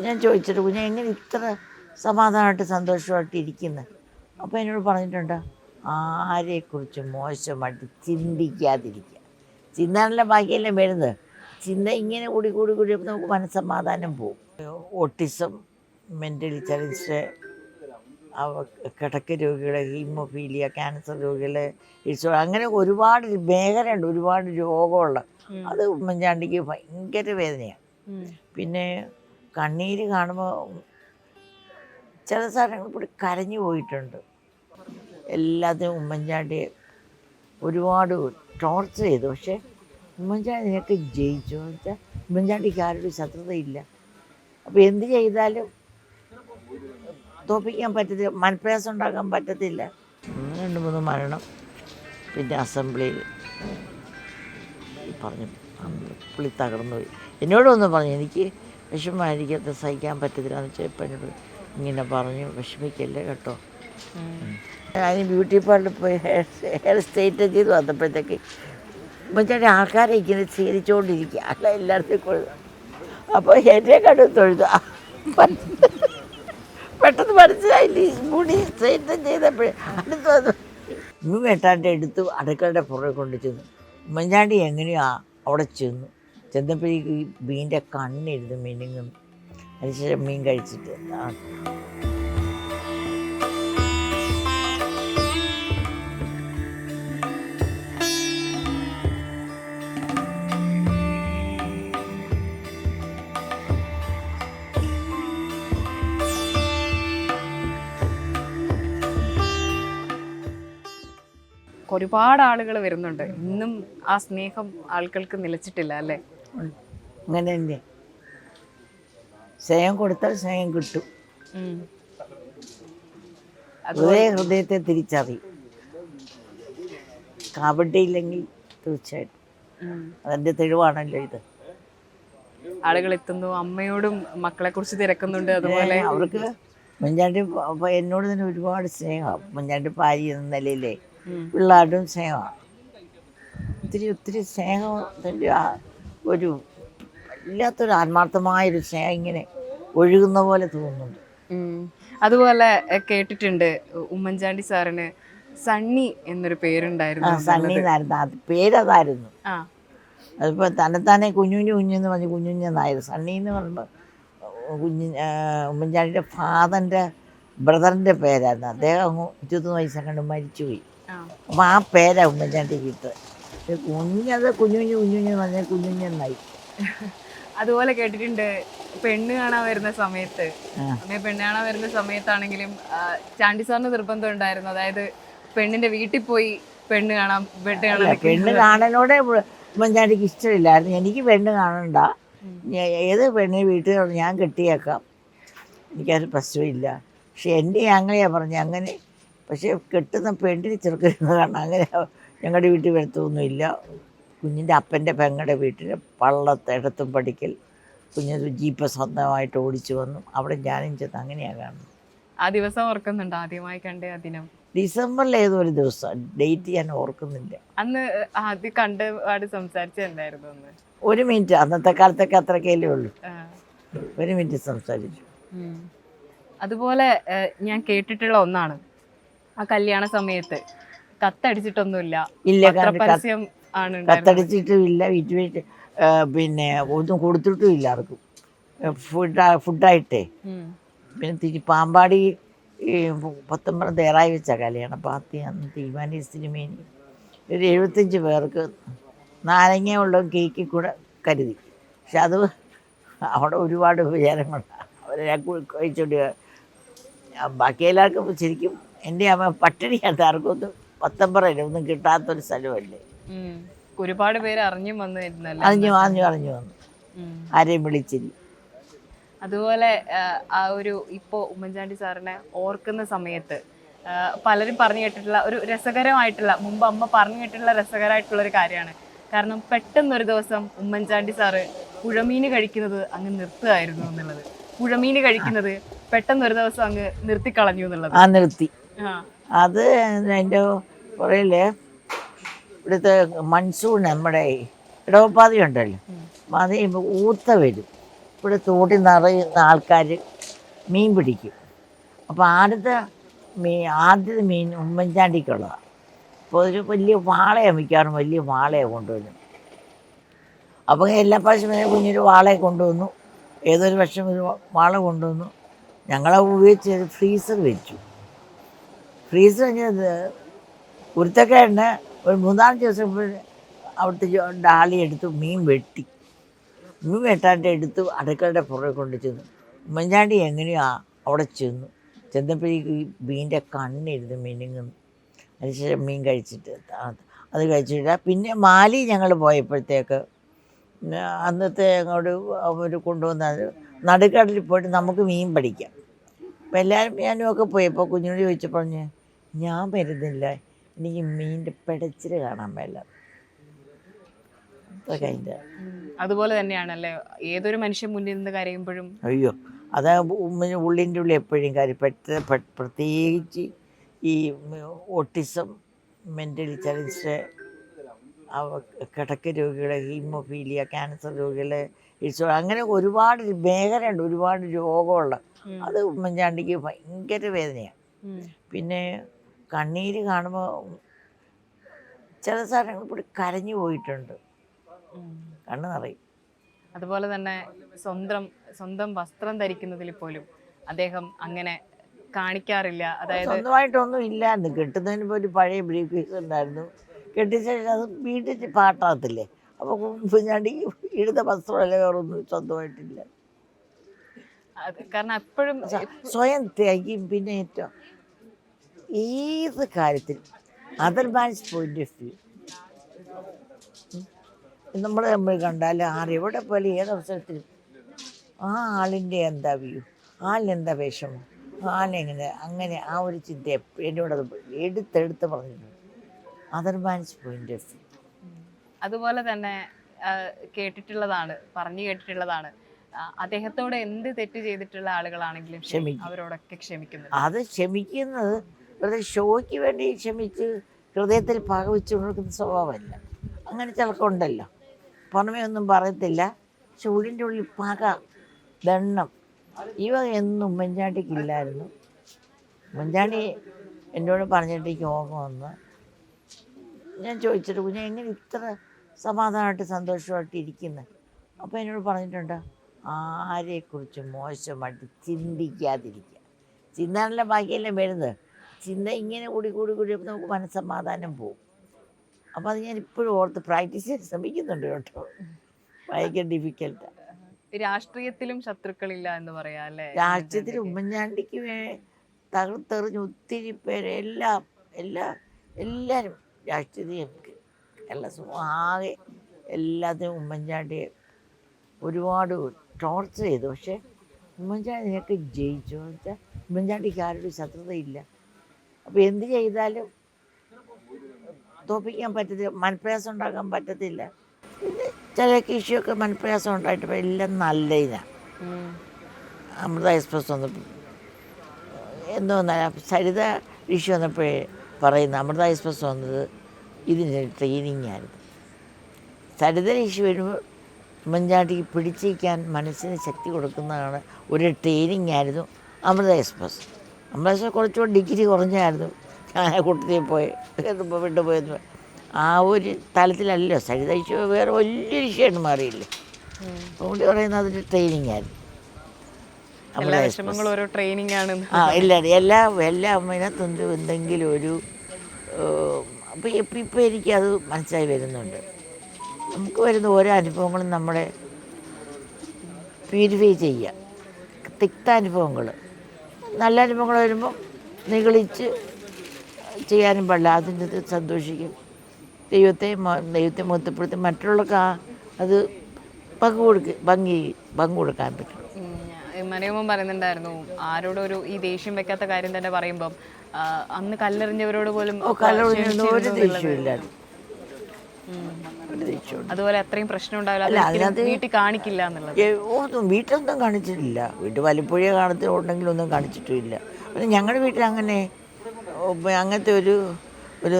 ഞാൻ ചോദിച്ചിട്ട് കുഞ്ഞ എങ്ങനെ ഇത്ര സമാധാനമായിട്ട് സന്തോഷമായിട്ട് ഇരിക്കുന്നത് അപ്പോൾ എന്നോട് പറഞ്ഞിട്ടുണ്ട് ആരെക്കുറിച്ച് മോശമായിട്ട് ചിന്തിക്കാതിരിക്കുക ചിന്താനല്ല ബാക്കിയെല്ലാം വരുന്നത്. ചിന്ത ഇങ്ങനെ കൂടി കൂടി കൂടി നമുക്ക് മനസ്സമാധാനം പോകും. ഓട്ടിസം മെന്റലി ചലഞ്ച് കിടക്ക രോഗികളെ ഹീമോഫീലിയ ക്യാൻസർ രോഗികളെ ഈശോ അങ്ങനെ ഒരുപാട് മേഖലയുണ്ട് ഒരുപാട് രോഗമുള്ള. അത് ഉമ്മൻചാണ്ടിക്ക് ഭയങ്കര വേദനയാണ്. പിന്നെ കണ്ണീര് കാണുമ്പോൾ ചില സാധനങ്ങൾ കൂടി കരഞ്ഞു പോയിട്ടുണ്ട്. എല്ലാത്തിനും ഉമ്മൻചാണ്ടി ഒരുപാട് ടോർച്ചർ ചെയ്തു. പക്ഷേ ഉമ്മൻചാണ്ടി നിനക്ക് ജയിച്ചു എന്ന് വെച്ചാൽ ഉമ്മൻചാണ്ടിക്ക് ആരോടും ശത്രുതയില്ല. അപ്പോൾ എന്ത് ചെയ്താലും തോപ്പിക്കാൻ പറ്റത്തില്ല മനപ്രയാസം ഉണ്ടാക്കാൻ പറ്റത്തില്ല. രണ്ട് മൂന്ന് മരണം പിന്നെ അസംബ്ലിയിൽ പറഞ്ഞു പുള്ളി തകർന്നു പോയി എന്നോടൊന്നും പറഞ്ഞു എനിക്ക് വിഷമമായിരിക്കത്തെ സഹിക്കാൻ പറ്റത്തില്ല എന്ന് വെച്ചാൽ എന്നോട് ഇങ്ങനെ പറഞ്ഞു വിഷമിക്കല്ലേ കേട്ടോ. ഞാൻ ബ്യൂട്ടി പാർലറിൽ പോയി ഹെയർ ഹെയർ സ്ട്രെയിറ്റ് ചെയ്ത് വന്നപ്പോഴത്തേക്ക് മറ്റേ ആൾക്കാരെ ഇങ്ങനെ സ്വീകരിച്ചുകൊണ്ടിരിക്കുക അല്ല എല്ലായിടത്തും കൊഴുത അപ്പോൾ എന്നെ കണ്ടു തൊഴുതു. പെട്ടെന്ന് മനസ്സിലായില്ല? മുടി സ്ട്രെയിറ്റ് ചെയ്തപ്പോഴേ അടുത്ത് ഉമ്മ വെട്ടാണ്ട് എടുത്ത് അടുക്കളയുടെ പുറകെ കൊണ്ട് ചെന്നു. ഉമ്മൻചാണ്ടി എങ്ങനെയാ അവിടെ ചെന്നു? ചെന്നപ്പോഴേക്ക് ഈ മീന്റെ കണ്ണിരുന്ന് മിനുങ്ങുന്നു അതിനുശേഷം മീൻ കഴിച്ചിട്ട് ഒരുപാട് ആളുകൾ വരുന്നുണ്ട്. ഇന്നും ആ സ്നേഹം ആളുകൾക്ക് നിലച്ചിട്ടില്ല അല്ലേ? അങ്ങനെ തന്നെ സ്നേഹം കൊടുത്താൽ സ്നേഹം കിട്ടും. അതേ ഹൃദയ ഹൃദയത്തെ തിരിച്ചറിയും. കാപട്യമില്ലെങ്കിൽ തീർച്ചയായിട്ടും. അതെന്റെ അതിന്റെ തെളിവാണല്ലോ ഇത്. ആളുകൾ എത്തുന്നു അമ്മയോടും മക്കളെ കുറിച്ച് തിരക്കുന്നുണ്ട് അതുപോലെ. അവർക്ക് മുഞ്ചാണ്ടി എന്നോട് തന്നെ ഒരുപാട് സ്നേഹമാണ് മുഞ്ചാണ്ടി ഭാര്യ എന്ന നിലയിലേ. പിള്ളേരുടെയും സ്നേഹമാണ്. ഒത്തിരി ഒത്തിരി സ്നേഹം ഒരു വല്ലാത്തൊരു ആത്മാർത്ഥമായൊരു സ്നേഹം ഇങ്ങനെ ഒഴുകുന്ന പോലെ തോന്നുന്നുണ്ട്. അതുപോലെ കേട്ടിട്ടുണ്ട് ഉമ്മൻചാണ്ടി സാറിന് സണ്ണി എന്നൊരു പേരുണ്ടായിരുന്നു സണ്ണി എന്നായിരുന്നു അത് പേരതായിരുന്നു. അതിപ്പോൾ തന്നെത്താനെ കുഞ്ഞുഞ്ഞു കുഞ്ഞെന്ന് പറഞ്ഞ് കുഞ്ഞുഞ്ഞെന്നായിരുന്നു. സണ്ണി എന്ന് പറയുമ്പോൾ കുഞ്ഞു ഉമ്മൻചാണ്ടിയുടെ ഫാദറിന്റെ ബ്രദറിന്റെ പേരായിരുന്നു. അദ്ദേഹം അങ്ങ് ഇരുപത്തൊന്ന് വയസ്സെ കണ്ട് മരിച്ചുപോയി. അപ്പോൾ ആ പേരാണ് ഉമ്മൻചാണ്ടി കിട്ടുക. കുഞ്ഞത് കുഞ്ഞു കുഞ്ഞു കുഞ്ഞു കുഞ്ഞു പറഞ്ഞ കുഞ്ഞു കുഞ്ഞായി അതുപോലെ കേട്ടിട്ടുണ്ട് പെണ്ണ് കാണാൻ വരുന്ന സമയത്ത്. അമ്മയെ പെണ്ണ് കാണാൻ വരുന്ന സമയത്താണെങ്കിലും ചാണ്ടി സാറിന് നിർബന്ധം ഉണ്ടായിരുന്നു. അതായത് പെണ്ണിന്റെ വീട്ടിൽ പോയി പെണ്ണ് കാണാൻ പെണ്ണ് കാണാൻ പെണ്ണ് കാണാനോടെ ഉമ്മൻചാണ്ടിക്ക് ഇഷ്ടമില്ലായിരുന്നു. എനിക്ക് പെണ്ണ് കാണണ്ട. ഏത് പെണ്ണിന് വീട്ടിൽ ഞാൻ കെട്ടിയേക്കാം. എനിക്കത് പ്രശ്നമില്ല. പക്ഷെ എന്റെ അങ്ങനെയാണ് പറഞ്ഞത്. അങ്ങനെ പക്ഷേ കെട്ടുന്ന പെണ്ണിന് ചെറുക്കരുന്ന് കാണാൻ അങ്ങനെ ഞങ്ങളുടെ വീട്ടിൽ വരത്തൊന്നുമില്ല കുഞ്ഞിന്റെ അപ്പന്റെ പെങ്ങളുടെ വീട്ടിൽ പള്ളത്ത് ഇടത്തും പഠിക്കൽ കുഞ്ഞ് ജീപ്പ് സ്വന്തമായിട്ട് ഓടിച്ചു വന്നു. അവിടെ ഞാനും ചെന്ന് അങ്ങനെയാണ് കാണുന്നത്. ആ ദിവസം ഓർക്കുന്നുണ്ട്? ആദ്യമായി കണ്ടേ ആ ദിനം? ഡിസംബറിൽ ഏതോ ഒരു ദിവസം. ഡേറ്റ് ഞാൻ ഓർക്കുന്നില്ല. അന്ന് ആദ്യം കണ്ട് പാട് സംസാരിച്ചെന്തായിരുന്നു അന്ന്? ഒരു മിനിറ്റ്. അന്നത്തെ കാലത്തൊക്കെ അത്രക്കല്ലേ ഉള്ളൂ. ഒരു മിനിറ്റ് സംസാരിച്ചു. അതുപോലെ ഞാൻ കേട്ടിട്ടുള്ള ഒന്നാണ്. ആ കല്യാണ സമയത്ത്. കത്തടിച്ചിട്ടൊന്നുമില്ല. ഇല്ല കാരണം കത്ത് പരസ്യം ആണ് കത്തടിച്ചിട്ടും ഇല്ല വീട്ടിൽ പിന്നെ ഒന്നും കൊടുത്തിട്ടും ഇല്ല ആർക്കും ഫുഡ് ഫുഡായിട്ടേ. പിന്നെ തിരി പാമ്പാടി പത്തൊമ്പത് തയ്യാറായി വെച്ച കല്യാണം പാത്തി അന്ന് തീരുമാനി സിനിമേനി ഒരു എഴുപത്തഞ്ച് പേർക്ക് നാരങ്ങ ഉള്ള കേക്കിൽ കൂടെ കരുതി. പക്ഷെ അത് അവിടെ ഒരുപാട് വിചാരങ്ങളാണ് അവരെ കഴിച്ചോണ്ട് ബാക്കി എല്ലാവർക്കും ശരിക്കും എന്റെ അമ്മ പട്ടിണിയാണ് ആർക്കൊന്നും പത്തൊമ്പതിൽ ഒന്നും കിട്ടാത്തൊരു സ്ഥലമല്ലേ. ഒരുപാട് പേര് അറിഞ്ഞു വന്നിരുന്നല്ലോ അറിഞ്ഞു അറിഞ്ഞു അറിഞ്ഞു വന്നു. ആരെയും വിളിച്ചില്ല. അതുപോലെ ആ ഒരു ഇപ്പോ ഉമ്മൻചാണ്ടി സാറിനെ ഓർക്കുന്ന സമയത്ത് പലരും പറഞ്ഞു കേട്ടിട്ടുള്ള ഒരു രസകരമായിട്ടുള്ള മുമ്പ് അമ്മ പറഞ്ഞു കേട്ടിട്ടുള്ള രസകരമായിട്ടുള്ള ഒരു കാര്യമാണ്. കാരണം പെട്ടെന്ന് ഒരു ദിവസം ഉമ്മൻചാണ്ടി സാറ് പുഴമീൻ കഴിക്കുന്നത് അങ്ങ് നിർത്തുകയായിരുന്നു എന്നുള്ളത്. പുഴമീൻ കഴിക്കുന്നത് പെട്ടെന്ന് ഒരു ദിവസം അങ്ങ് നിർത്തിക്കളഞ്ഞു എന്നുള്ളത്. ആ നിർത്തി. അത് അതിന്റെ പുറയിൽ ഇവിടുത്തെ മൺസൂൺ നമ്മുടെ ഇടവപ്പാതി ഉണ്ടല്ലോ. അത് ഊത്ത വരും. ഇവിടെ തോട്ടിൽ നിറയുന്ന ആൾക്കാർ മീൻ പിടിക്കും. അപ്പോൾ ആദ്യത്തെ മീൻ ആദ്യത്തെ മീൻ ഉമ്മൻചാണ്ടിക്കുള്ളതാണ് അപ്പോൾ ഒരു വലിയ വാളയാണ് മിക്കവാറും വലിയ വാളയാണ് കൊണ്ടുവരുന്നത്. അപ്പോൾ എല്ലാ പ്രാവശ്യം കുഞ്ഞൊരു വാളയെ കൊണ്ടുവന്നു. ഏതൊരു പക്ഷം ഒരു വാള കൊണ്ടുവന്നു. ഞങ്ങളെ ഉപയോഗിച്ച് ഫ്രീസർ വെച്ചു. ഫ്രീസർ കഴിഞ്ഞത് കുരുത്തക്കേടിന് ഒരു മൂന്നാൽ ദിവസം അവിടുത്തെ ഡാലി എടുത്ത് മീൻ വെട്ടി. മീൻ വെട്ടാണ്ട് എടുത്ത് അടുക്കളയുടെ പുറകെ കൊണ്ട് ചെന്നു. ഉമ്മൻചാണ്ടി എങ്ങനെയാ അവിടെ ചെന്നു? ചെന്നപ്പോഴേക്ക് ഈ മീന്റെ കണ്ണിരുന്ന് മിനുങ്ങുന്നു. അതിനുശേഷം മീൻ കഴിച്ചിട്ട് അത് കഴിച്ചിട്ട് പിന്നെ മാലി ഞങ്ങൾ പോയപ്പോഴത്തേക്ക് അന്നത്തെ അങ്ങോട്ട് അവർ കൊണ്ടുവന്ന നടുക്കടലിൽ പോയിട്ട് നമുക്ക് മീൻ പഠിക്കാം അപ്പം എല്ലാവരും ഞാനും ഒക്കെ പോയപ്പോൾ കുഞ്ഞിനോട് ചോദിച്ചപ്പോൾ പറഞ്ഞ് ഞാൻ വരുന്നില്ല. എനിക്ക് മീനിന്റെ പിടച്ചിൽ കാണാൻ മേല. അതൊക്കെ അതിന്റെ. അതുപോലെ തന്നെയാണല്ലേ? ഏതൊരു മനുഷ്യൻ മുന്നിൽ നിന്ന് കരയുമ്പോഴും അയ്യോ അത് ഉള്ളിന്റെ ഉള്ളിൽ എപ്പോഴും കാര്യം. പെട്ട പ്രത്യേകിച്ച് ഈ ഓട്ടിസം മെന്റലി ചലഞ്ച് കിടക്ക രോഗികളെ ഹീമോഫീലിയ ക്യാൻസർ രോഗികളെ അങ്ങനെ ഒരുപാട് മേഖലയുണ്ട് ഒരുപാട് രോഗമുള്ള. അത് ഉമ്മൻചാണ്ടിക്ക് ഭയങ്കര വേദനയാണ്. പിന്നെ കണ്ണീര് കാണുമ്പോൾ ചില സാധനങ്ങൾ കൂടി കരഞ്ഞു പോയിട്ടുണ്ട്. കണ്ണു നിറയും. അതുപോലെ തന്നെ സ്വന്തം സ്വന്തം വസ്ത്രം ധരിക്കുന്നതിൽ പോലും അദ്ദേഹം അങ്ങനെ കാണിക്കാറില്ല. അതായത് സ്വന്തമായിട്ടൊന്നും ഇല്ലായിരുന്നു. കെട്ടുന്നതിന് പോലും പഴയ ബ്രീഫ് കേസ് ഉണ്ടായിരുന്നു. കെട്ടിച്ച ശേഷം അത് വീട്ടിൽ പാട്ടാകത്തില്ലേ? അപ്പോൾ കുഞ്ഞാണ്ടി ഇടുന്ന വസ്ത്രമല്ല വേറൊന്നും സ്വന്തമായിട്ടില്ല. കാരണം എപ്പോഴും സ്വയം തയ്ക്കും. പിന്നെ ഏറ്റവും ഏത് കാര്യത്തിൽ other man's point of view നമ്മൾ നമ്മൾ കണ്ടാൽ ആരെവിടെ പോലെ ഏത് അവസരത്തിലും ആ ആളിന്റെ എന്താ വ്യൂ ആളിനെന്താ വേഷം? ആളിനെങ്ങനെ അങ്ങനെ ആ ഒരു ചിന്ത എന്നോട് അത് എടുത്തെടുത്ത് പറഞ്ഞിട്ടുണ്ട് other man's point of view അതുപോലെ തന്നെ കേട്ടിട്ടുള്ളതാണ് പറഞ്ഞു കേട്ടിട്ടുള്ളതാണ്. അദ്ദേഹത്തോടെ എന്ത് തെറ്റ് ചെയ്തിട്ടുള്ള ആളുകളാണെങ്കിലും അവരോടൊക്കെ ക്ഷമിക്കുന്നു അത് ക്ഷമിക്കുന്നത് വെറുതെ ഷോയ്ക്ക് വേണ്ടി ക്ഷമിച്ച് ഹൃദയത്തിൽ പക വെച്ച് കൊടുക്കുന്ന സ്വഭാവമല്ല. അങ്ങനെ ചിലക്കുണ്ടല്ലോ പുറമേ ഒന്നും പറയത്തില്ല. പക്ഷെ ഉള്ളിന്റെ ഉള്ളിൽ പക ദണ്ണം ഇവ എന്നും ഉമ്മൻചാണ്ടിക്കില്ലായിരുന്നു. ഉമ്മൻചാണ്ടി എന്നോട് പറഞ്ഞിട്ട് എനിക്ക് ഓർമ്മ വന്ന് ഞാൻ ചോദിച്ചിട്ട് കുഞ്ഞെ എങ്ങനെ ഇത്ര സമാധാനമായിട്ട് സന്തോഷമായിട്ട് ഇരിക്കുന്നത് അപ്പോൾ എന്നോട് പറഞ്ഞിട്ടുണ്ട് ആരെക്കുറിച്ച് മോശമായിട്ട് ചിന്തിക്കാതിരിക്കുക. ചിന്താനല്ല ബാക്കിയെല്ലാം വരുന്നത്. ചിന്ത ഇങ്ങനെ കൂടി കൂടി കൂടി നമുക്ക് മനസ്സമാധാനം പോകും അപ്പോൾ അത് ഞാൻ ഇപ്പോഴും ഓർത്ത് പ്രാക്ടീസ് ചെയ്യാൻ ശ്രമിക്കുന്നുണ്ട് കേട്ടോ. ഭയങ്കര ഡിഫിക്കൽട്ടാണ് രാഷ്ട്രീയത്തിലും ശത്രുക്കളില്ല എന്ന് പറയാം അല്ലേ? രാഷ്ട്രീയത്തിൽ ഉമ്മൻചാണ്ടിക്ക് വേ തകർത്തെറിഞ്ഞ് ഒത്തിരി പേര് എല്ലാം എല്ലാ എല്ലാവരും രാഷ്ട്രീയം എല്ലാ സു- ആകെ എല്ലാത്തിനും ഉമ്മൻചാണ്ടിയെ ഒരുപാട് ടോർച്ചർ ചെയ്തു. പക്ഷേ ഉമ്മൻചാണ്ടി നിനക്ക് ജയിച്ചു എന്ന് വെച്ചാൽ ഉമ്മൻചാണ്ടിക്ക് ആരോടും ശത്രുതയില്ല. അപ്പോൾ എന്ത് ചെയ്താലും തോപ്പിക്കാൻ പറ്റത്തില്ല മനപ്രയാസം ഉണ്ടാക്കാൻ പറ്റത്തില്ല. ചില കൃഷിയൊക്കെ മനപ്രയാസം ഉണ്ടായിട്ട് എല്ലാം നല്ല ഇതാണ് അമൃത എക്സ്പ്രസ് വന്നപ്പോൾ എന്തോ സരിത ഋഷി വന്നപ്പോഴേ പറയുന്ന അമൃത എക്സ്പ്രസ് വന്നത് ഇതിന് ട്രെയിനിങ് ആയിരുന്നു. സരിത ഋഷി വരുമ്പോൾ ഉമ്മൻചാണ്ടിക്ക് പിടിച്ചിരിക്കാൻ മനസ്സിന് ശക്തി കൊടുക്കുന്നതാണ് ഒരു ട്രെയിനിങ് ആയിരുന്നു അമൃത എക്സ്പ്രസ് അമൃത കുറച്ചുകൂടെ ഡിഗ്രി കുറഞ്ഞായിരുന്നു. ഞാൻ കൂട്ടത്തിൽ പോയി. വിട്ടുപോയെന്ന് ആ ഒരു തലത്തിലല്ലോ സരിത വേറെ വലിയ വിഷയമാണ് മാറിയില്ലേ. അതുകൊണ്ട് പറയുന്നത് അതിന്റെ ട്രെയിനിങ് ആയിരുന്നു. ഓരോ ട്രെയിനിങ് ആണ്. ആ ഇല്ല എല്ലാ എല്ലാ അമ്മേനകത്തും എന്തെങ്കിലും ഒരു അപ്പോൾ ഇപ്പം ഇപ്പം എനിക്കത് മനസ്സിലായി വരുന്നുണ്ട്. നമുക്ക് വരുന്ന ഓരോ അനുഭവങ്ങളും നമ്മളെ പ്യൂരിഫൈ ചെയ്യുക തിക്ത അനുഭവങ്ങൾ നല്ല അനുഭവങ്ങൾ വരുമ്പോൾ നിഗളിച്ച് ചെയ്യാനും പാടില്ല. അതിന്റെ അത് സന്തോഷിക്കും. ദൈവത്തെ ദൈവത്തെ മുഖത്തപ്പെടുത്തി മറ്റുള്ളവർക്ക് ആ അത് പങ്ക് കൊടുക്കുക ഭംഗി പങ്ക് കൊടുക്കാൻ പറ്റും. മനോമൻ പറയുന്നുണ്ടായിരുന്നു ആരോടും ഒരു ഈ ദേഷ്യം വെക്കാത്ത കാര്യം തന്നെ പറയുമ്പം അന്ന് കല്ലെറിഞ്ഞവരോട് പോലും ഒരു ദേഷ്യമില്ലായിരുന്നു അതുപോലെ അത്രയും പ്രശ്നം ഉണ്ടാവില്ല. വീട്ടിൽ കാണിക്കില്ല ഒന്നും വീട്ടിലൊന്നും കാണിച്ചിട്ടില്ല. വീട്ടിൽ വലപ്പുഴ കാണത്തിലുണ്ടെങ്കിലൊന്നും കാണിച്ചിട്ടുമില്ല. പിന്നെ ഞങ്ങളുടെ വീട്ടിൽ അങ്ങനെ അങ്ങനത്തെ ഒരു ഒരു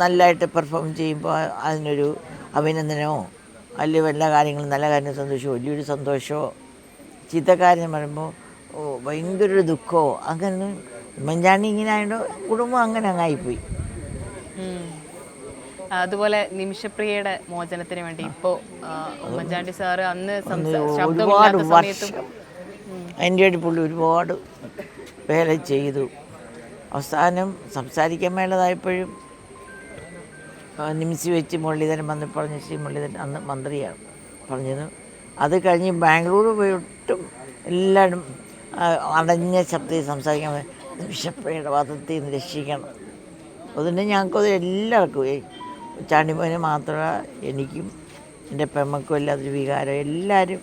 നല്ലതായിട്ട് പെർഫോം ചെയ്യുമ്പോൾ അതിനൊരു അഭിനന്ദനമോ അല്ലെങ്കിൽ എല്ലാ കാര്യങ്ങളും നല്ല കാര്യം സന്തോഷമോ വലിയൊരു സന്തോഷമോ ചീത്തക്കാരൻ പറയുമ്പോൾ ഭയങ്കര ഒരു ദുഃഖമോ അങ്ങനെ ഉമ്മൻചാണ്ടി ഇങ്ങനെ ആയതുകൊണ്ട് കുടുംബം അങ്ങനെ അങ്ങായിപ്പോയി. അതുപോലെ നിമിഷപ്രിയയുടെ മോചനത്തിന് വേണ്ടി ഇപ്പോ ഉമ്മൻചാണ്ടി സാറ് അന്ന് ഒരുപാട് വർഷം അതിന്റെ പുള്ളി ഒരുപാട് വേല ചെയ്തു. അവസാനം സംസാരിക്കാൻ മേലതായപ്പോഴും നിമിഷി വെച്ച് മുരളീധരൻ വന്ന് പറഞ്ഞു ശ്രീ മുരളീധരൻ അന്ന് മന്ത്രിയാണ് പറഞ്ഞത്. അത് കഴിഞ്ഞ് ബാംഗ്ലൂർ പോയിട്ടും എല്ലാവരും ആ, അടഞ്ഞ ശബ്ദത്തിൽ സംസാരിക്കാൻ നിമിഷപ്പഴയുടെ വധത്തിൽ നിന്ന് രക്ഷിക്കണം. അതുകൊണ്ട് ഞങ്ങൾക്കത് എല്ലാവർക്കും ചാണ്ടിമോന് മാത്രമല്ല എനിക്കും എന്റെ പെമ്മക്കും എല്ലാതൊരു വികാരം. എല്ലാവരും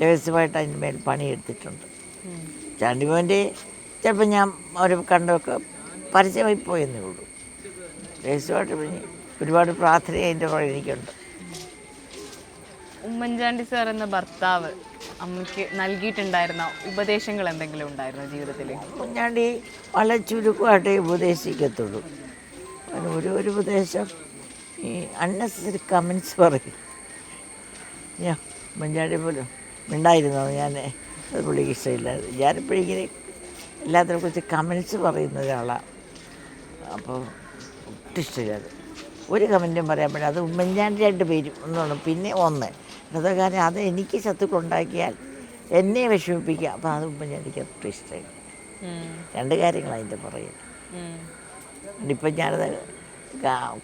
രഹസ്യമായിട്ട് അതിന്റെ മേൽ പണിയെടുത്തിട്ടുണ്ട്. ചാണ്ടിമോന്റെ ചിലപ്പോൾ ഞാൻ അവരെ കണ്ടൊക്കെ പരസ്യമായി പോയെന്നേ ഉള്ളൂ. രഹസ്യമായിട്ട് പിന്നെ ഒരുപാട് പ്രാർത്ഥന അതിന്റെ പുറകെ എനിക്കുണ്ട്. ഉമ്മൻചാണ്ടി സാർ എന്ന ഭർത്താവ് അമ്മയ്ക്ക് നൽകിയിട്ടുണ്ടായിരുന്ന ഉപദേശങ്ങൾ എന്തെങ്കിലും ഉണ്ടായിരുന്നോ ജീവിതത്തിൽ? ഉമ്മൻചാണ്ടി വളരെ ചുരുക്കമായിട്ടേ ഉപദേശിക്കത്തുള്ളൂ. ഒരു ഒരു ഉപദേശം ഈ അൺനെസറി കമൻസ് പറയും. ഞാൻ മുഞ്ചാടി പോലും മിണ്ടായിരുന്നോ ഞാൻ. അത് പുള്ളിക്ക് ഇഷ്ടമില്ലായിരുന്നു. ഞാനിപ്പോഴിങ്ങനെ എല്ലാത്തിനെ കുറിച്ച് കമൻസ് പറയുന്ന ഒരാളാണ് അപ്പോൾ ഒട്ടും ഇഷ്ടമില്ലാതെ. ഒരു കമന്റും പറയാൻ പറ്റില്ല. അത് ഉമ്മൻചാണ്ടി രണ്ട് പേരും ഒന്നാണ് പിന്നെ ഒന്ന്. അതൊക്കെ കാരണം അത് എനിക്ക് ശത്രുക്കളുണ്ടാക്കിയാൽ എന്നെ വിഷമിപ്പിക്കുക അപ്പോൾ അത് ഉമ്മൻചാണ്ടിക്ക് ഒട്ടും ഇഷ്ടമില്ല. രണ്ട് കാര്യങ്ങളാണ് അതിന്റെ പറയുന്നത് ഇപ്പം ഞാനത്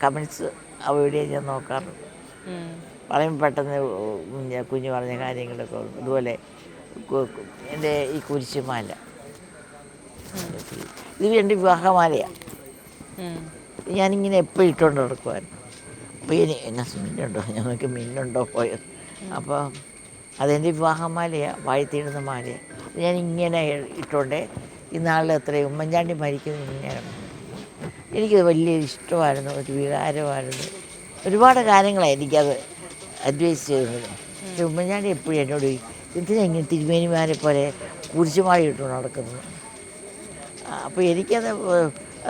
കമൻസ് അവോയ്ഡ് ചെയ്യാൻ ഞാൻ നോക്കാറുണ്ട്. പറയുമ്പോൾ പെട്ടെന്ന് കുഞ്ഞു പറഞ്ഞ കാര്യങ്ങളൊക്കെ അതുപോലെ എന്റെ ഈ കുരിശുമാല. ഇത് എന്റെ വിവാഹമാലയാണ് ഞാനിങ്ങനെ എപ്പോഴും ഇട്ടുകൊണ്ട് നടക്കുമായിരുന്നു അപ്പോൾ ഇനി എന്നാ മിന്നുണ്ടോ? ഞങ്ങൾക്ക് മിന്നുണ്ടോ പോയത് അപ്പോൾ അതെന്റെ വിവാഹമാലയാണ് വാഴ്ത്തിയിടുന്ന മാലയാണ് ഞാനിങ്ങനെ ഇങ്ങനെ ഇന്നാളിൽ എത്രയും ഉമ്മൻചാണ്ടി മരിക്കുന്നത് ഇങ്ങനെ എനിക്കത് വലിയ ഇഷ്ടമായിരുന്നു ഒരു വികാരമായിരുന്നു. ഒരുപാട് കാര്യങ്ങളാണ് എനിക്കത് അഡ്വൈസ് പക്ഷെ ഉമ്മൻചാണ്ടി എപ്പോഴും എന്നോട് എന്തിനാ ഇങ്ങനെ തിരുമേനിമാരെ പോലെ കുരിശുമാല ഇട്ടു നടക്കുന്നത്? അപ്പോൾ എനിക്കത്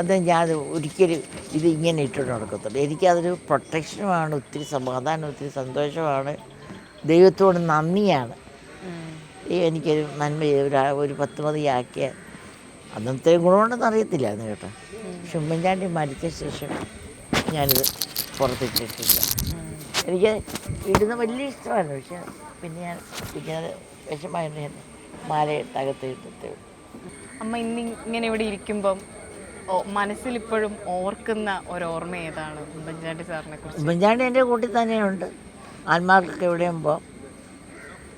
എന്താ ഞാൻ ഒരിക്കലും ഇത് ഇങ്ങനെ ഇട്ടുകൊണ്ട് നടക്കത്തുള്ളൂ എനിക്കതൊരു പ്രൊട്ടക്ഷനുമാണ് ഒത്തിരി സമാധാനം ഒത്തിരി സന്തോഷമാണ്. ദൈവത്തോട് നന്ദിയാണ്. എനിക്കൊരു നന്മ ഒരു ഒരു പത്ത് മതിയാക്കിയ അന്നത്തെ ഗുണമുണ്ടെന്ന് അറിയത്തില്ല എന്ന് കേട്ടോ. പക്ഷെ ഉമ്മൻചാണ്ടി മരിച്ച ശേഷം ഞാനിത് പുറത്തിട്ടിട്ടില്ല. എനിക്ക് ഇടുന്ന വലിയ ഇഷ്ടമായിരുന്നു പക്ഷെ പിന്നെ ഞാൻ പിന്നെ അത് വിഷമായിരുന്നു ഞാൻ അകത്ത് ഇട്ടിട്ടേ. ഉള്ളൂ അമ്മ ഇന്ന് ഇങ്ങനെ ഇവിടെ ഇരിക്കുമ്പം മനസ്സിലിപ്പോഴും ഓർക്കുന്ന ഒരോർമ്മ ഓർമ്മ ഏതാണ് ഉമ്മൻചാണ്ടി സാറിനെ കുറിച്ച്? ഉമ്മൻചാണ്ടി എന്റെ കൂട്ടിൽ തന്നെയുണ്ട് ആത്മാക്കൾക്ക് എവിടെയുമ്പോൾ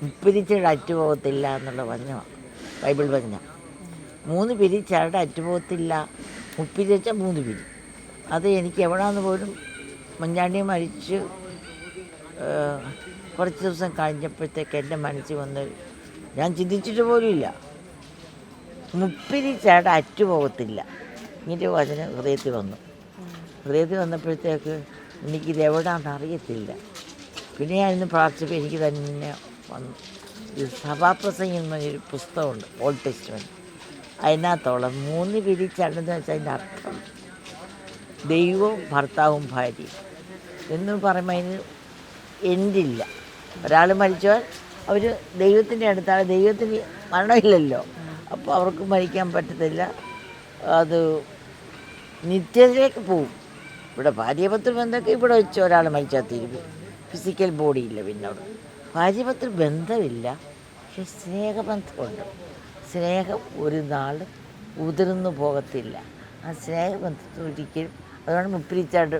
ഉപ്പിരിച്ചിട്ട് അറ്റുപോകത്തില്ല എന്നുള്ള വചനമാണ് ബൈബിൾ വചനം മൂന്ന് പിരി ചരട് അറ്റുപോകത്തില്ല. മുപ്പിരി വെച്ചാൽ മൂന്ന് പിരി. അത് എനിക്ക് എവിടാന്ന് പോലും മഞ്ഞാണ്ടി മരിച്ച് കുറച്ച് ദിവസം കഴിഞ്ഞപ്പോഴത്തേക്ക് എന്റെ മനസ്സിൽ വന്ന് ഞാൻ ചിന്തിച്ചിട്ട് പോലുമില്ല. മുപ്പിരി ചേട്ട അറ്റുപോകത്തില്ല. ഇങ്ങനെ വചന ഹൃദയത്തിൽ വന്നു. ഹൃദയത്തിൽ വന്നപ്പോഴത്തേക്ക് എനിക്കിത് എവിടെയാണെന്ന് അറിയത്തില്ല. പിന്നെ ഞാൻ ഇന്ന് പ്രാർത്ഥിച്ചപ്പോൾ എനിക്ക് തന്നെ വന്നു. സഭാപ്രസംഗം എന്നൊരു പുസ്തകമുണ്ട് ഓൾഡ് ടെസ്റ്റ്മെന്റ്. അതിനകത്തോളം മൂന്ന് പിരിച്ചാണെന്ന് വെച്ചാൽ അതിന്റെ അർത്ഥം. ദൈവവും ഭർത്താവും ഭാര്യയും എന്ന് പറയുമ്പോൾ അതിന് എൻഡില്ല ഒരാൾ മരിച്ചാൽ അവർ ദൈവത്തിന്റെ അടുത്താണ്. ദൈവത്തിന് മരണമില്ലല്ലോ. അപ്പോൾ അവർക്ക് മരിക്കാൻ പറ്റത്തില്ല. അത് നിത്യതയിലേക്ക് പോവും. ഇവിടെ ഭാര്യപത്ര ബന്ധമൊക്കെ ഇവിടെ വെച്ച് ഒരാൾ മരിച്ചാൽ തീരും. ഫിസിക്കൽ ബോഡി ഇല്ല പിന്നോട് ഭാര്യപത്ര ബന്ധമില്ല. പക്ഷെ സ്നേഹബന്ധമുണ്ട്. സ്നേഹം ഒരു നാൾ ഉതിർന്നു പോകത്തില്ല. ആ സ്നേഹബന്ധത്തിൽ ഒരിക്കലും അതുകൊണ്ട് മുപ്പിരിച്ചാണ്ട്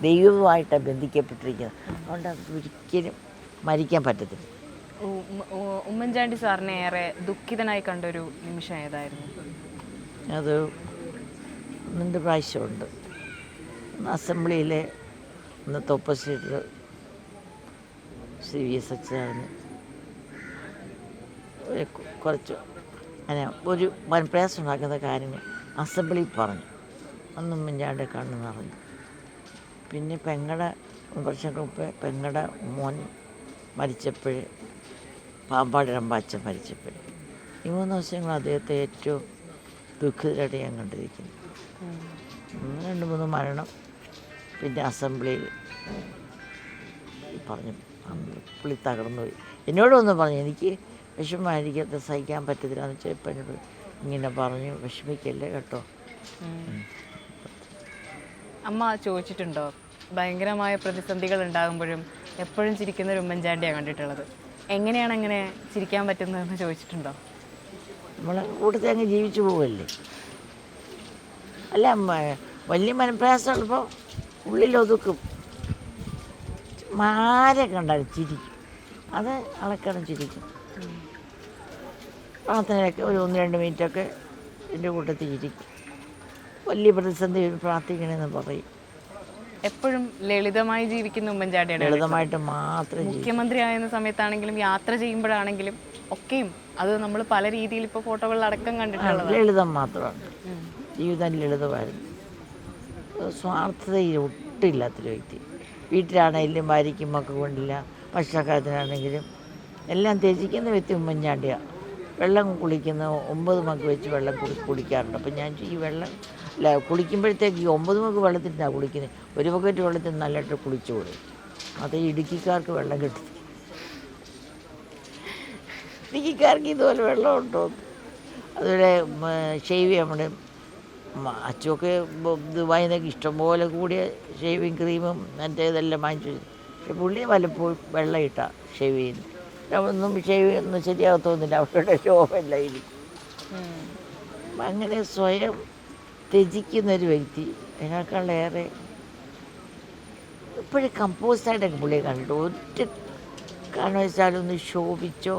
ദൈവവുമായിട്ടാണ് ബന്ധിക്കപ്പെട്ടിരിക്കുന്നത്. അതുകൊണ്ട് അത് ഒരിക്കലും മരിക്കാൻ പറ്റത്തില്ല. ഉമ്മൻചാണ്ടി സാറിനെ ഏറെ ദുഃഖിതനായി കണ്ടൊരു നിമിഷം ഏതായിരുന്നു? അത് രണ്ട് പ്രാവശ്യമുണ്ട്. അസംബ്ലിയിലെ ഇന്നത്തെ ഓപ്പോസിറ്റർ ശ്രീ വി എസ് അച്യുതാനന്ദൻ. കുറച്ച് അങ്ങനെ ഒരു വൻ പ്രയാസം ഉണ്ടാക്കുന്ന കാര്യങ്ങൾ അസംബ്ലിയിൽ പറഞ്ഞു. അന്നും മുഞ്ചാണ്ട് കണ്ണു നിറഞ്ഞു. പിന്നെ പെങ്ങടെ വർഷങ്ങൾക്ക് മുമ്പ് പെങ്ങടെ മോൻ മരിച്ചപ്പോൾ പാമ്പാടി രമ്പാച്ചൻ മരിച്ചപ്പോൾ. ഈ മൂന്ന് ദിവസങ്ങൾ അദ്ദേഹത്തെ ഏറ്റവും ദുഃഖിതരായിട്ട് ഞാൻ കണ്ടിരിക്കുന്നു. രണ്ട് മൂന്ന് മരണം പിന്നെ അസംബ്ലിയിൽ പറഞ്ഞു പുള്ളി തകർന്നു പോയി എന്നോടൊന്നും പറഞ്ഞു എനിക്ക് വിഷമമായിരിക്കും സഹിക്കാൻ പറ്റത്തില്ല എന്ന് വെച്ചാൽ ഇപ്പം ഇങ്ങനെ പറഞ്ഞു വിഷമിക്കല്ലേ കേട്ടോ. അമ്മ ചോദിച്ചിട്ടുണ്ടോ? ഭയങ്കരമായ പ്രതിസന്ധികൾ ഉണ്ടാകുമ്പോഴും എപ്പോഴും ചിരിക്കുന്ന ഒരു ഉമ്മൻചാണ്ടിയാണ് കണ്ടിട്ടുള്ളത്. എങ്ങനെയാണ് അങ്ങനെ ചിരിക്കാൻ പറ്റുന്നതെന്ന് ചോദിച്ചിട്ടുണ്ടോ? നമ്മൾ കൂട്ടത്തിൽ അങ്ങ് ജീവിച്ചു പോവല്ലേ? അല്ല വലിയ മനപ്രയാസം ഉള്ളപ്പോൾ ഉള്ളിലൊതുക്കും മാരെ കണ്ടാൽ ചിരിക്കും അത് അളക്കണം ചിരിക്കും. പ്രാർത്ഥനയൊക്കെ ഒരു ഒന്ന് രണ്ട് മിനിറ്റൊക്കെ എന്റെ കൂട്ടത്തിൽ ഇരിക്കും വലിയ പ്രതിസന്ധി പ്രാർത്ഥിക്കണമെന്ന് പറയും. എപ്പോഴും ലളിതമായി ജീവിക്കുന്ന ഉമ്മൻചാണ്ടിയാണ് ലളിതമായിട്ട് മാത്രം മുഖ്യമന്ത്രി ആയിരുന്ന സമയത്താണെങ്കിലും യാത്ര ചെയ്യുമ്പോഴാണെങ്കിലും ഒക്കെയും അത് നമ്മൾ പല രീതിയിൽ ഇപ്പോൾ ഫോട്ടോകളിൽ അടക്കം കണ്ടിട്ടുള്ളത് ലളിതം മാത്രമാണ്. ജീവിതം ലളിതമായിരുന്നു. സ്വാർത്ഥതയിൽ ഒട്ടില്ലാത്തൊരു വ്യക്തി. വീട്ടിലാണെങ്കിലും ഭാര്യയ്ക്കും മക്കൾ കൊണ്ടില്ല. ഭക്ഷണക്കാരത്തിനാണെങ്കിലും എല്ലാം ത്യജിക്കുന്ന വ്യക്തി ഉമ്മൻചാണ്ടിയാണ്. വെള്ളം കുളിക്കുന്ന ഒമ്പത് മക്ക് വെച്ച് വെള്ളം കുടി കുളിക്കാറുണ്ട് അപ്പം ഞാൻ ഈ വെള്ളം അല്ല കുളിക്കുമ്പോഴത്തേക്ക് ഈ ഒമ്പത് മക്ക് വെള്ളത്തിനാണ് കുളിക്കുന്നത് ഒരു ബക്കറ്റ് വെള്ളത്തിൽ നല്ലതായിട്ട് കുളിച്ചു കൊടുക്കും. അത് ഇടുക്കിക്കാർക്ക് വെള്ളം കിട്ടും. ഇടുക്കിക്കാർക്ക് ഇതുപോലെ വെള്ളം ഉണ്ടോ? അതുപോലെ ഷേവ് ചെയ്യാൻ അച്ചുമൊക്കെ ദുബായിൽ നിന്നൊക്കെ ഇഷ്ടംപോലെ കൂടിയ ഷേവിങ് ക്രീമും മറ്റേ ഇതെല്ലാം വാങ്ങിച്ചു. പക്ഷെ പുള്ളി വല്ലപ്പോഴും വെള്ളം ഇട്ടാണ് ഷേവ് ചെയ്യുന്നത് ഒന്നും ഒന്നും ശരിയാകത്തൊന്നുമില്ല. അവരുടെ ശോഭമല്ല ഇരിക്കും അങ്ങനെ സ്വയം ത്യജിക്കുന്നൊരു വ്യക്തി അതിനേക്കാളേറെ ഇപ്പോഴും കമ്പോസ്റ്റായിട്ടൊക്കെ പുള്ളിയെ കണ്ടു ഒറ്റ കാരണം വെച്ചാലൊന്ന് ശോഭിച്ചോ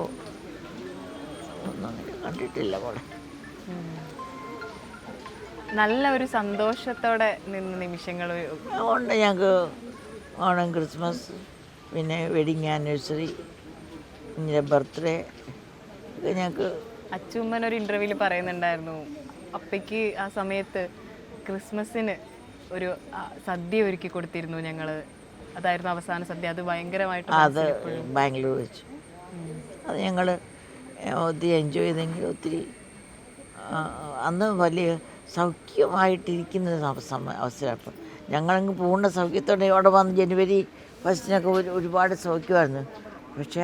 ഒന്നും അങ്ങനെ കണ്ടിട്ടില്ല മോളെ. നല്ല ഒരു സന്തോഷത്തോടെ നിന്ന നിമിഷങ്ങൾ ഉണ്ട് ഞങ്ങൾക്ക് ഓണം ക്രിസ്മസ് പിന്നെ വെഡിങ് ആനിവേഴ്സറി പിന്നെ ബർത്ത്ഡേ. ഒക്കെ ഞങ്ങൾക്ക് അച്ചുമ്മൻ ഒരു ഇന്റർവ്യൂവിൽ പറയുന്നുണ്ടായിരുന്നു. അപ്പയ്ക്ക് ആ സമയത്ത് ക്രിസ്മസിന് ഒരു സദ്യ ഒരുക്കി കൊടുത്തിരുന്നു ഞങ്ങൾ അതായിരുന്നു അവസാന സദ്യ. അത് ഭയങ്കരമായിട്ട് അത് ബാംഗ്ലൂർ വെച്ചു. അത് ഞങ്ങൾ ഒത്തിരി എൻജോയ് ചെയ്തെങ്കിൽ ഒത്തിരി അന്ന് വലിയ സൗഖ്യമായിട്ടിരിക്കുന്ന ഒരു അവ- സമ- അവസരം അപ്പം ഞങ്ങളങ്ങ് പൂർണ സൗഖ്യത്തോടെ അവിടെ വന്ന് ജനുവരി ഫസ്റ്റിനൊക്കെ ഒരു ഒരുപാട് സൗഖ്യമായിരുന്നു. പക്ഷേ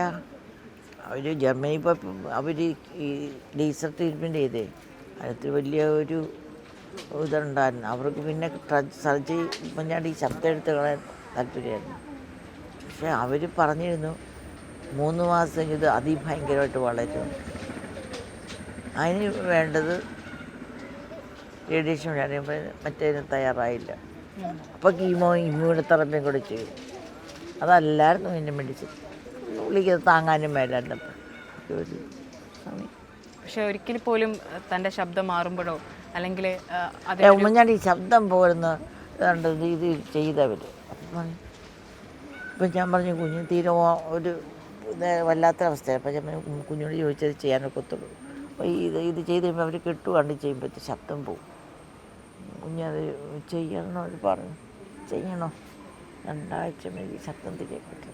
അവർ ജർമ്മനി ഇപ്പം അവർ ഈ ലേസർ ട്രീറ്റ്മെന്റ് ചെയ്തേ. അതിനകത്ത് വലിയ ഒരു ഇതുണ്ടായിരുന്നു. അവർക്ക് പിന്നെ സർജറി മുന്നാടി ഈ ശബ്ദം എടുത്ത് കളയാൻ താല്പര്യമായിരുന്നു. പക്ഷെ അവർ പറഞ്ഞിരുന്നു മൂന്ന് മാസം ഇത് അതിഭയങ്കരമായിട്ട് വളരും. അതിന് വേണ്ടത് റേഡിയേഷൻ വേണമെങ്കിൽ മറ്റേതിന് തയ്യാറായില്ല. അപ്പോൾ കീമോ ഇമ്മ്യൂണോതെറാപ്പിയും കൂടെ ചെയ്യും അതല്ലായിരുന്നു എന്റെ മെഡിസിൻ. പുള്ളിക്ക് താങ്ങാനും മേലാണ്ട് ഒരു സമയം. പക്ഷെ ഒരിക്കൽ പോലും തന്റെ ശബ്ദം മാറുമ്പോഴോ അല്ലെങ്കിൽ ഉമ്മൻചാണ്ടി ശബ്ദം പോരുന്ന രണ്ട് രീതിയിൽ ചെയ്തവർ ഇപ്പം ഞാൻ പറഞ്ഞു കുഞ്ഞ് തീരെ ഒരു വല്ലാത്ത അവസ്ഥയാണ് അപ്പം ഞാൻ കുഞ്ഞിനോട് ചോദിച്ചത് ചെയ്യാനൊക്കത്തുള്ളൂ അപ്പോൾ ഇത് ഇത് ചെയ്ത് കഴിയുമ്പോൾ അവർ കെട്ടുകണ്ട് ചെയ്യുമ്പോഴത്തെ ശബ്ദം പോവും. കുഞ്ഞത് ചെയ്യണമെന്ന് അവർ പറഞ്ഞു. ചെയ്യണോ? രണ്ടാഴ്ച മേലെ ശബ്ദം തിരികെ കിട്ടും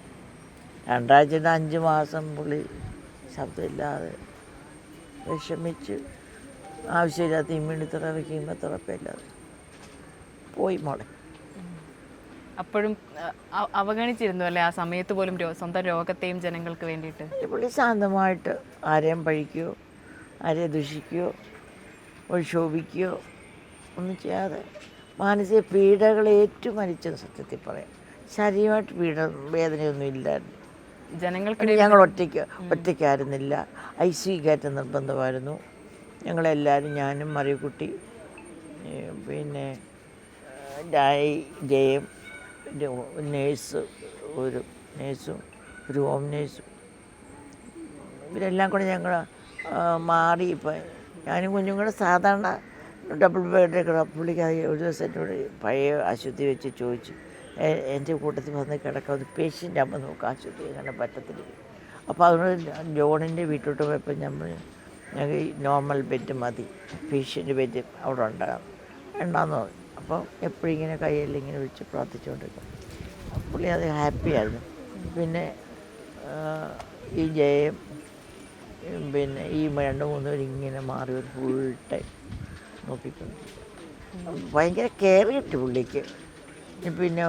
രണ്ടാഴ്ചയുടെ അഞ്ച് മാസം പുള്ളി ശബ്ദമില്ലാതെ വിഷമിച്ച് ആവശ്യമില്ലാത്ത ഇമ്മ്യൂണി തെറാപ്പി കീമോതെറാപ്പി ഇല്ലാതെ പോയി മോളെ. അപ്പോഴും അവഗണിച്ചിരുന്നു അല്ലേ? ആ സമയത്ത് പോലും സ്വന്തം രോഗത്തെയും ജനങ്ങൾക്ക് വേണ്ടിയിട്ട്. പുള്ളി ശാന്തമായിട്ട് ആരെയും പഴിക്കുകയോ ആരെ ദുഷിക്കുകയോ ഒരു ശോഭിക്കുകയോ ഒന്നും ചെയ്യാതെ മാനസിക പീഡകൾ ഏറ്റുമരിച്ചത് സത്യത്തിൽ പറയാം. ശരീരമായിട്ട് പീഡ വേദനയൊന്നും ഇല്ലായിരുന്നു. ജനങ്ങൾക്ക് ഞങ്ങൾ ഒറ്റയ്ക്ക് ഒറ്റയ്ക്കായിരുന്നില്ല. ഐ സി കയറ്റം നിർബന്ധമായിരുന്നു. ഞങ്ങളെല്ലാവരും ഞാനും മറിയക്കുട്ടി പിന്നെ ഡായി ജയം നേഴ്സ് ഒരു നേഴ്സും ഒരു ഹോം നേഴ്സും. ഇവരെല്ലാം കൂടെ ഞങ്ങൾ മാറി ഇപ്പം ഞാനും കുഞ്ഞും കൂടെ സാധാരണ ഡബിൾ ബെഡ് പുള്ളിക്ക് ഒരു ദിവസം പഴയ ആശുപത്രി വെച്ച് ചോദിച്ചു. "എ- എന്റെ കൂട്ടത്തിൽ വന്ന് കിടക്കാൻ ഒരു പേഷ്യന്റ് ആകുമ്പോൾ നമുക്ക് ആശുപത്രി അങ്ങനെ പറ്റത്തില്ല. അപ്പോൾ അതുകൊണ്ട് ജോണിന്റെ വീട്ടിലോട്ട് പോയപ്പോൾ നമ്മൾ ഞങ്ങൾക്ക് നോർമൽ ബെഡ് മതി പേഷ്യന്റ് ബെഡ് അവിടെ ഉണ്ടാകും വേണ്ടാന്ന് പറഞ്ഞു. അപ്പോൾ എപ്പോഴും ഇങ്ങനെ കയ്യെല്ലാം ഇങ്ങനെ വിളിച്ച് പ്രാർത്ഥിച്ചുകൊണ്ടിരിക്കും. പുള്ളി അത് ഹാപ്പിയായിരുന്നു പിന്നെ ഈ ജയം പിന്നെ ഈ രണ്ട് മൂന്ന് പേര് ഇങ്ങനെ മാറി ഒരു ഫുൾ ടൈം നോക്കിക്കൊണ്ട് ഭയങ്കര കെയർ കിട്ടി പുള്ളിക്ക്. പിന്നെ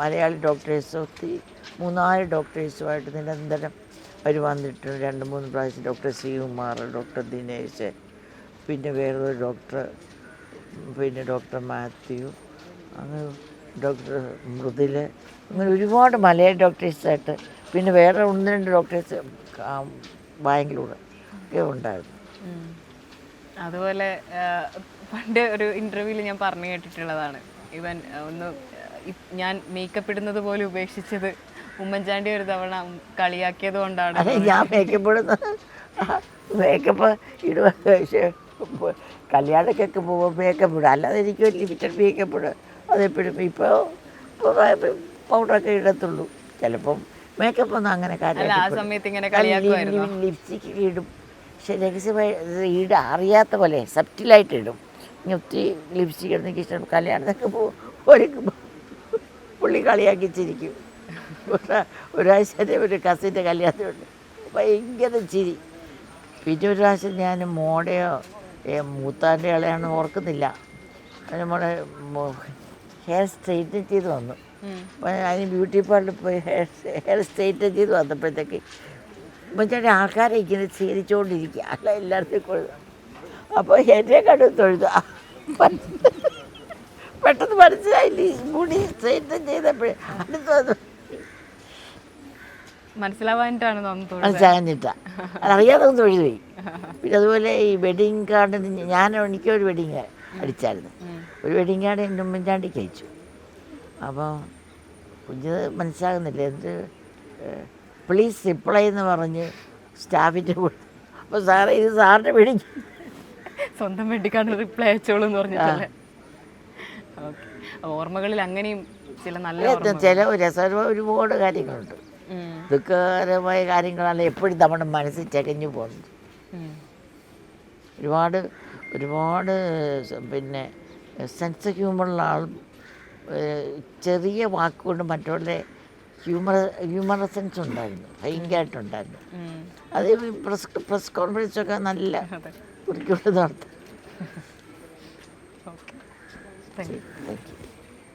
മലയാളി ഡോക്ടേഴ്സ് ഒത്തിരി മൂന്നാൽ ഡോക്ടേഴ്സുമായിട്ട് നിരന്തരം അവർ വന്നിട്ട് രണ്ട് മൂന്ന് പ്രാവശ്യം ഡോക്ടർ ശ്രീകുമാർ ഡോക്ടർ ദിനേശ് പിന്നെ വേറൊരു ഡോക്ടർ പിന്നെ ഡോക്ടർ മാത്യു അങ്ങനെ ഡോക്ടർ മൃദുല അങ്ങനെ ഒരുപാട് മലയാളി ഡോക്ടേഴ്സായിട്ട് പിന്നെ വേറെ ഒന്ന് രണ്ട് ഡോക്ടേഴ്സ് ബാംഗ്ലൂർ ഒക്കെ ഉണ്ടായിരുന്നു. അതുപോലെ പണ്ട് ഒരു ഇന്റർവ്യൂവിൽ ഞാൻ പറഞ്ഞു കേട്ടിട്ടുള്ളതാണ്. ഇവൻ ഒന്ന് ഞാൻ മേക്കപ്പ് ഇടുന്നത് പോലും ഉപേക്ഷിച്ചത് ഉമ്മൻചാണ്ടി ഒരു തവണ കളിയാക്കിയത് കൊണ്ടാണ് അതെ ഞാൻ മേക്കപ്പ് ഇടുന്നത് മേക്കപ്പ് ഇടുക കല്യാണക്കൊക്കെ പോകുമ്പോൾ മേക്കപ്പ് ഇടും. അല്ലാതെ എനിക്ക് ലിമിറ്റഡ് മേക്കപ്പ് ഇടും അതെപ്പോഴും ഇപ്പോൾ പൗഡറൊക്കെ ഇടത്തുള്ളൂ. ചിലപ്പം മേക്കപ്പ് ഒന്നും അങ്ങനെ ലിപ്സ്റ്റിക്ക് ഇടും. പക്ഷെ രഹസ്യമായി ഇട അറിയാത്ത പോലെ സബ്റ്റിലായിട്ട് ഇടും. ഇനി ഒത്തിരി ലിപ്സ്റ്റിക് ഇടുന്നെങ്കിൽ ഇഷ്ടം കല്യാണത്തൊക്കെ പോകും ഒരുക്കുമ്പോൾ പുള്ളി കളിയാക്കി ചിരിക്കും. ഒരാ- ഒരാഴ്ച ഒരു കസിന്റെ കല്യാണത്തിനുണ്ട് ഭയങ്കര ചിരി. പിന്നെ ഒരു പ്രാവശ്യം ഞാൻ മോടെയോ മൂത്താന്റെ ഇളയാണെന്ന് ഓർക്കുന്നില്ല. അതിന് മോടെ ഹെയർ സ്ട്രെയിറ്റ് ചെയ്ത് വന്നു. അതിന് ബ്യൂട്ടി പാർലറിൽ പോയി ഹെയർ ഹെയർ സ്ട്രെയിറ്റ് ചെയ്ത് വന്നപ്പോഴത്തേക്ക് മറ്റേ ആൾക്കാരെ ഇങ്ങനെ സ്വീകരിച്ചുകൊണ്ടിരിക്കുക അല്ല എല്ലായിടത്തും കൊഴുത. അപ്പോൾ എന്നെ കണ്ടു തൊഴുതു. പെട്ടെന്ന് മനസ്സിലായില്ലേ? മുടി സ്ട്രെയിറ്റ് ചെയ്തപ്പോഴേ? അടുത്ത് വന്നു. മനസ്സിലാവാനിട്ടാണ്. മനസ്സിലാകുന്നിട്ട അതറിയാതെ ഒന്ന് പിന്നെ അതുപോലെ ഈ വെഡിങ് കാർഡിന് ഞാൻ എനിക്കൊരു വെഡിങ് അടിച്ചായിരുന്നു. ഒരു വെഡിങ് കാർഡ് എന്റെ ഉമ്മൻചാണ്ടിക്ക് അയച്ചു അപ്പോൾ കുഞ്ഞ് മനസ്സിലാകുന്നില്ല. എന്ത് പ്ലീസ് റിപ്ലൈ എന്ന് പറഞ്ഞ് സ്റ്റാഫിന്റെ കൂടെ. അപ്പോൾ സാറേ ഇത് സാറിന്റെ വെഡിങ്. സ്വന്തം വേണ്ടിക്കാണ് റിപ്ലൈ അയച്ചോളൂ എന്ന് പറഞ്ഞിട്ടല്ലേ? ഓർമ്മകളിൽ അങ്ങനെയും ചില നല്ല ചില രസകരമായ ഒരുപാട് കാര്യങ്ങളുണ്ട്. ദുഃഖകരമായ കാര്യങ്ങളാണ് എപ്പോഴും നമ്മുടെ മനസ്സിൽ ചകഞ്ഞു പോകുന്നത്. ഒരുപാട് ഒരുപാട് പിന്നെ സെൻസ് ഹ്യൂമറുള്ള ആൾ ചെറിയ വാക്കുകൊണ്ട് മറ്റുള്ള ഹ്യൂമർ ഹ്യൂമർ സെൻസ് ഉണ്ടായിരുന്നു. ഭയങ്കരമായിട്ടുണ്ടായിരുന്നു. അത് പ്രസ് പ്രസ് കോൺഫറൻസൊക്കെ നല്ല കുറിക്കൊണ്ട് നടത്തും. Okay thank you